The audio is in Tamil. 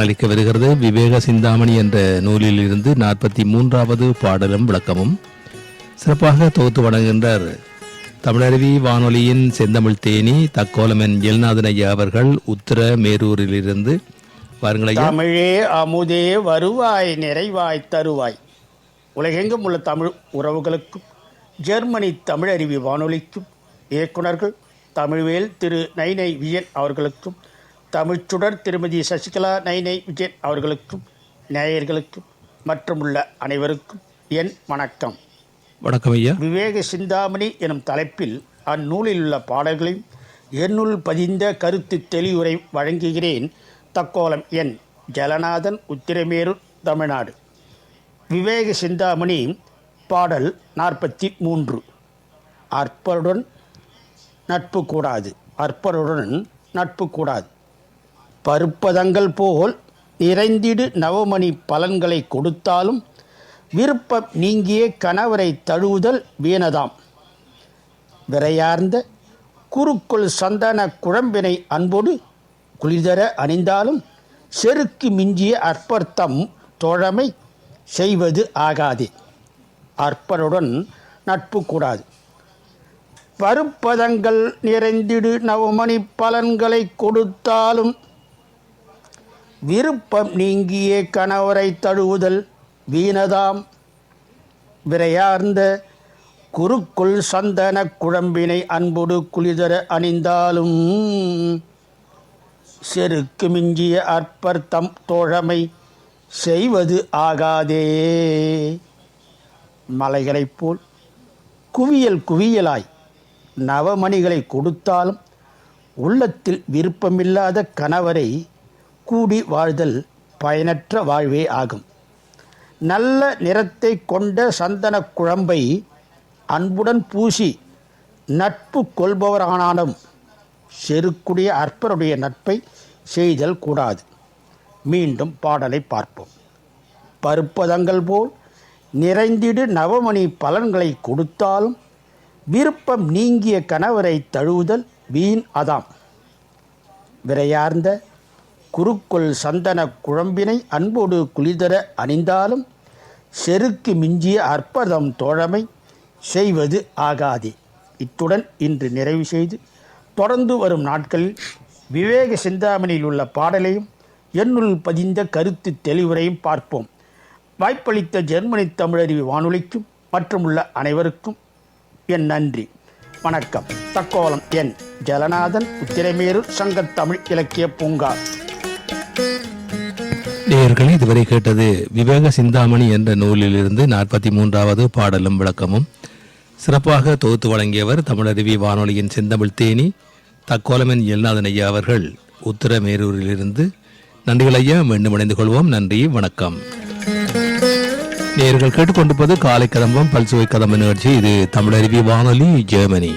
அளிக்க வருகிறது விவேக சிந்தாமணி என்ற நூலில் இருந்து நாற்பத்தி மூன்றாவது பாடலும் விளக்கமும். சிறப்பாக தொகுத்து வழங்குகின்றார் தமிழருவி வானொலியின் செந்தமிழ் தேனி தக்கோலமன் எல்நாதன் ஐயா அவர்கள் உத்தர மேரூரிலிருந்து. வாருங்கள் தமிழே அமுதே வருவாய் நிறைவாய் தருவாய். உலகெங்கும் உள்ள தமிழ் உறவுகளுக்கும் ஜெர்மனி தமிழருவி வானொலிக்கும் இயக்குநர்கள் தமிழ்வேல் திரு நைனை விஜயன் அவர்களுக்கும் தமிழ்ச்சுடர் திருமதி சசிகலா நைனை விஜயன் அவர்களுக்கும் நேயர்களுக்கும் மற்றும் உள்ள அனைவருக்கும் என் வணக்கம். வணக்கம் ஐயா. விவேக சிந்தாமணி எனும் தலைப்பில் அந்நூலில் உள்ள பாடல்களையும் என்னுள் பதிந்த கருத்து தெளிவுரை வழங்குகிறேன் தக்கோலம் என் ஜலநாதன் உத்திரமேரு தமிழ்நாடு. விவேக சிந்தாமணி பாடல் நாற்பத்தி மூன்று அற்பருடன் நட்பு கூடாது அற்பருடன் நட்பு கூடாது பருப்பதங்கள் போல் நிறைந்திடு நவமணி பலன்களை கொடுத்தாலும் விருப்பம் நீங்கிய கணவரை தழுவுதல் வீணதாம். விரையார்ந்த குறுக்குள் சந்தன குழம்பினை அன்போடு குளிர்தர அணிந்தாலும் செருக்கு மிஞ்சிய அற்பர்த்தம் தோழமை செய்வது ஆகாதே. அற்பருடன் நட்பு கூடாது. பருப்பதங்கள் நிறைந்திடு நவமணி பலன்களை கொடுத்தாலும் விருப்பம் நீங்கிய கணவரை தழுவுதல் வீணதாம். விரையார்ந்த குறுக்குள் சந்தன குழம்பினை அன்போடு குளிதர அணிந்தாலும் செருக்கு மிஞ்சிய அற்பர் தம் தோழமை செய்வது ஆகாதே. மலைகளைப் போல் குவியல் குவியலாய் நவமணிகளை கொடுத்தாலும் உள்ளத்தில் விருப்பமில்லாத கணவரை கூடி வாழ்தல் பயனற்ற வாழ்வே ஆகும். நல்ல நிறத்தை கொண்ட சந்தன குழம்பை அன்புடன் பூசி நட்பு கொள்பவரானாலும் செருக்குடைய அற்பருடைய நட்பை செய்தல் கூடாது. மீண்டும் பாடலை பார்ப்போம். பருப்பதங்கள் போல் நிறைந்திடு நவமணி பலன்களை கொடுத்தாலும் விருப்பம் நீங்கிய கணவரை தழுவுதல் வீண் அதாம். விரையார்ந்த குறுக்குள் சந்தன குழம்பினை அன்போடு குளிதர அணிந்தாலும் செருக்கு மிஞ்சிய அற்பதம் தோழமை செய்வது ஆகாதே. இத்துடன் இன்று நிறைவு செய்து தொடர்ந்து வரும் நாட்களில் விவேக சிந்தாமணியில் உள்ள பாடலையும் என்னுள் பதிந்த கருத்து தெளிவுரையும் பார்ப்போம். வாய்ப்பளித்த ஜெர்மனி தமிழறிவு வானொலிக்கும் மற்றும் உள்ள அனைவருக்கும் என் நன்றி. வணக்கம். தக்கோலம் என் ஜலநாதன் உத்திரமேரூர் சங்கத் தமிழ் இலக்கிய பூங்கா. நேயர்களை இதுவரை கேட்டது விவேக சிந்தாமணி என்ற நூலிலிருந்து நாற்பத்தி மூன்றாவது பாடலும் விளக்கமும். சிறப்பாக தொகுத்து வழங்கியவர் தமிழருவி வானொலியின் செந்தமிழ் தேனி தக்கோலமன் எல்நாதன் ஐயா அவர்கள். உத்தரமேரூரிலிருந்து நன்றிகள் ஐயா மீண்டும் இணைந்து கொள்வோம். நன்றி வணக்கம். நேயர்கள் கேட்டுக்கொண்டிருப்பது காலை கதம்பம் பல்சுவை கதம்ப நிகழ்ச்சி. இது தமிழருவி வானொலி ஜெர்மனி.